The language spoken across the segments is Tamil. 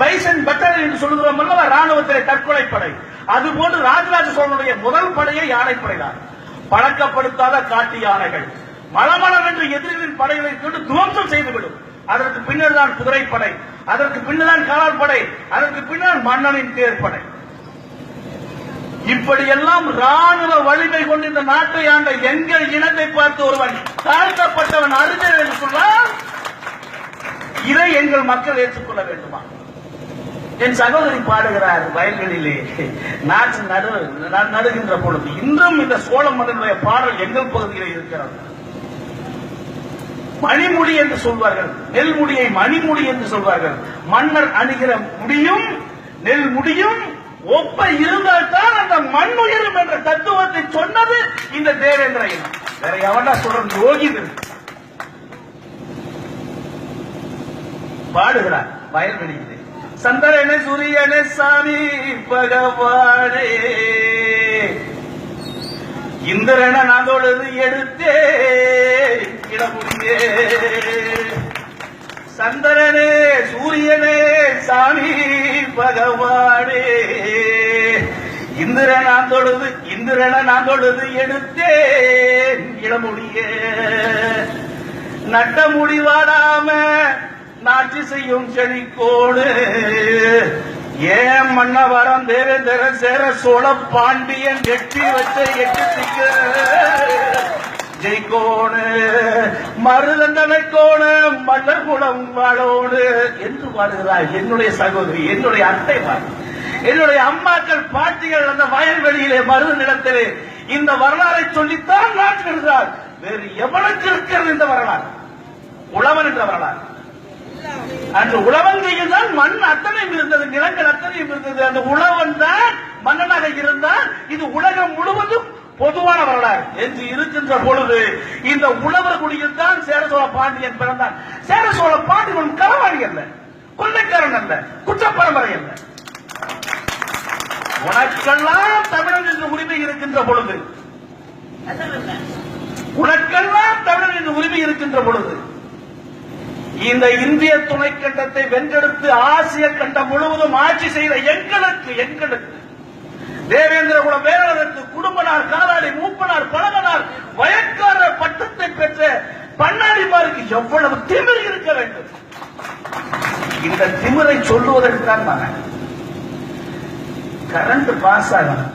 பைசன் பட்டர் என்று சொல்லுகிறோம் அல்லவா ராணுவத்திலே தற்கொலை படை. அது போன்று ராஜராஜ சோழனுடைய முதல் படையை யானைப்படை தான் பழக்கப்படுத்தாத காட்டு யானைகள். மளமளம் என்று எதிரிகளின் படைகளை கொண்டு துவம்சம் செய்துவிடும். அதற்கு பின்னர் தான் குதிரைப்படை அதற்கு பின்னர் தான் காலாட்படை அதற்கு பின்னர் மன்னனின் தேர்ப்படை இப்படியெல்லாம் ராணுவ வலிமை கொண்டு இந்த நாட்டை ஆண்ட எங்கள் இனத்தை பார்த்து ஒருவன் தாழ்த்தப்பட்டவன் அறிஞர் என்று சொன்னால் இதை எங்கள் மக்கள் ஏற்றுக்கொள்ள வேண்டுமா? என் சகோதரி பாடுகிறார் வயல்களிலே நாற்று நடு நடுகின்ற பொழுது இன்றும் இந்த சோழ மன்னனுடைய பாடல் எங்கள் பகுதியில் இருக்கிறது. மணிமுடி என்று சொல்வார்கள். நெல் முடியை மணிமுடி என்று சொல்வார்கள். மன்னர் அணுகிற முடியும் நெல் முடியும் ஒப்ப இருந்தால்தான் அந்த மண் உயரும் என்ற தத்துவத்தை சொன்னது இந்த தேவேந்திர இனம். வேற எவனா சொல்றது? யோகி இருக்கு பாடுகிறார். வயல்வெளியிலே சந்திரன சூரியன சாமி பகவானே. இந்திரன நான் எடுத்தே இடமுடியே. சந்திரனே சூரியனே சாமி பகவானே. இந்திரன் நான் தொழுது இந்திரன நான் தொழுது எடுத்தேன். இளமுடியே. நட்ட முடிவாடாம நாட்சி செய்யும் செழிக்கோடு ஏன் மன்னவரம் தேவேந்திர சேர சோழ பாண்டியன் எட்டி வச்ச எட்டு திக்கு? ஜெய்கோணு மருதந்தனை கோணு மன்னர் குலம் வாழோடு என்று பாடுகிறார் என்னுடைய சகோதரி என்னுடைய அத்தை என்னுடைய அம்மாக்கள் பாட்டிகள் அந்த வயல்வெளியிலே மருத நிலத்திலே இந்த வரலாறை சொல்லித்தான் நாட்டுகிறார் வேறு எவனுக்கு இருக்கிறது இந்த வரலாறு? உழவன் என்ற வரலாறு. அந்த உழவங்கையில் தான் மண் அத்தனையும் இருந்தது நிலங்கள் அத்தனையும் இருந்தது. அந்த உழவன் தான் மன்னனாக இருந்தால் இது உலகம் முழுவதும் பொதுவான வரலாறு. என்று இருக்கின்ற பொழுது இந்த உழவர் குடியில் தான் சேர சோழ பாண்டியன் பிறந்தான். சேர சோழ பாண்டியன் களவாணி அல்ல கொள்ளைக்காரன் அல்ல குற்றப்பரம்பரை அல்ல. உனக்கெல்லாம் தமிழன் என்ற உரிமை இருக்கின்ற பொழுது உனக்கெல்லாம் தமிழன் என்ற உரிமை இருக்கின்ற பொழுது இந்த இந்திய துணைக்கண்டத்தை வென்றெடுத்து ஆசிய கண்டம் முழுவதும் ஆட்சி செய்த எங்களுக்கு எங்களுக்கு. தேவேந்திர குல வேளாளருக்கு குடும்பனார் காலாளி மூப்பனார் பழகனார் வயக்காரர் பட்டத்தை பெற்ற பண்ணாடிமாருக்கு எவ்வளவு திமிர் இருக்க வேண்டும்? இந்த திமிரை சொல்லுவதற்கு தான் நான் கரண்ட் பாஸ் ஆகணும்.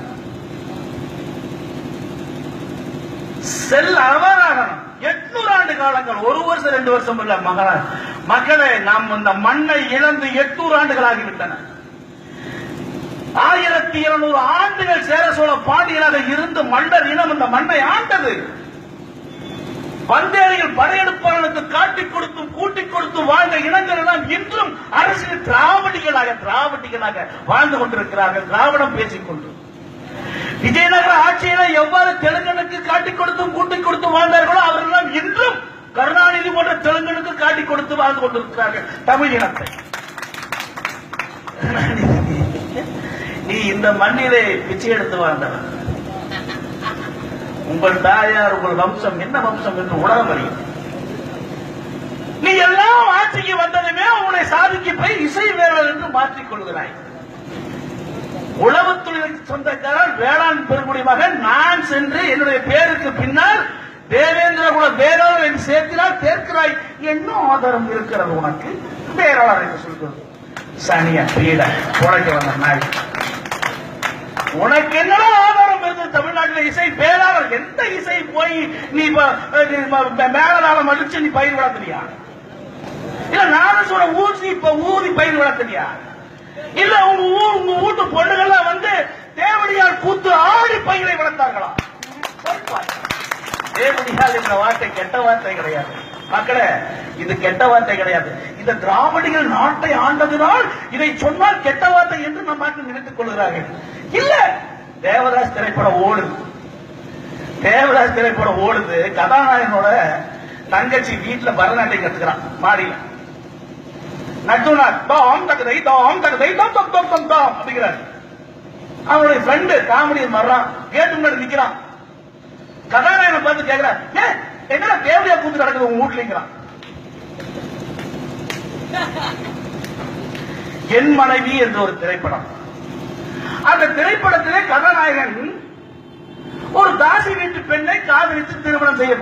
செல் அவர் ஆகணும் ஆண்டு காலங்கள் ஒரு வருஷம் ரெண்டு வருஷம் இல்ல மகள மகளே நாம் அந்த மண்ணை இழந்து எட்நூறு ஆண்டுகள் ஆகிவிட்டன. ஆயிரத்தி இருநூறு ஆண்டுகள் சேர சோழ பாண்டியனாக இருந்து மன்னர் இனம் அந்த மண்ணை ஆண்டது. வந்தேரியில் படையெடுப்பாளனுக்கு காட்டிக் கொடுத்தும் கூட்டிக் கொடுத்தும் வாழ்ந்த இனங்கள் எல்லாம் இன்றும் அரசியல் திராவிடிகளாக திராவிடிகளாக வாழ்ந்து கொண்டிருக்கிறார்கள். திராவிடம் பேசிக்கொண்டு விஜயநகர ஆட்சியில எவ்வாறு தெலுங்கனுக்கு காட்டிக் கொடுத்தும் கூட்டிக் கொடுத்தும் வாழ்ந்த அவர்களெல்லாம் இன்றும் கருணாநிதி போன்ற தெலுங்கனுக்கு காட்டிக் கொடுத்து வாழ்ந்து கொண்டிருக்கிறார்கள். தமிழ் இனத்தை. நீ இந்த மண்ணிலே பிச்சை எடுத்து வாழ்ந்தவன். உங்கள் தாயார் உங்கள் வம்சம் என்ன வம்சம் என்று உலகம் அறியும். நீ எல்லாம் ஆட்சிக்கு வந்ததுமே உன்னை சாதிக்கு போய் இசை வேளர் என்று மாற்றிக் கொள்கிறாய். உழவுத் சொந்தக்காரர் வேளாண் பெருங்குடி மகன். நான் சென்று என்னுடைய பேருக்கு பின்னால் தேவேந்திர குல வேதாளர் என்று சேர்த்தினால் தேர்க்கிறாய் என்ன ஆதாரம் இருக்கிறது உனக்கு? வேளாளர் என்று சொல்கிறது. சனியா பீட உனக்கு வந்த நாய் உனக்கு என்னடா ஆதாரம் இருந்தது தமிழ்நாட்டில் இசை பேராளர் எந்த இசை போய் நீ ம- நீ மேலதாளம் அடிச்சு நீ பயிர் வளர்த்துறியா இல்ல நானும் சொல்ற ஊசி இப்ப ஊதி பயிர் வளர்த்துறியா இல்ல உங்க ஊர் உங்க வீட்டு பொண்ணுகள்லாம் வந்து தேவடியார் கூத்து ஆடி பயிரை வளர்த்தார்களா? சொல்லுப்பார். தேவடியார் என்ற வார்த்தை கெட்ட வார்த்தை கிடையாது. மக்களே இது கெட்ட வார்த்தை கிடையாது. இந்த திராவிடிகள் நாட்டை ஆண்டதினால் இதை சொன்னால் கெட்ட வார்த்தை என்று நம் மக்கள் நினைத்துக் கொள்கிறார்கள். இல்ல தேவதாஸ் திரைப்படம் ஓடுது. தேவதாஸ் திரைப்படம் ஓடுது கதாநாயகனோட தங்கச்சி வீட்டுல பரதநாட்டியம் கத்துக்கிறான் மாடியில நட்டுநாத் தாம் தகுதை தாம் தகுதை தாம் தம் தம் தம் தாம் அப்படிங்கிறாரு. அவனுடைய ஃப்ரெண்டு காமெடியன் வர்றான் கேட்டு முன்னாடி நிக்கிறான். கதாநாயகன் பார்த்து கேக்குறான் ஏன் என்னடா தேவையா கூத்து நடக்குது உங்க வீட்லங்கிறான் என் மனைவி என்ற ஒரு திரைப்படம். அந்த திரைப்படத்திலே கதாநாயகன் ஒரு தாசி வீட்டு பெண்ணை காதலித்து திருமணம் செய்ய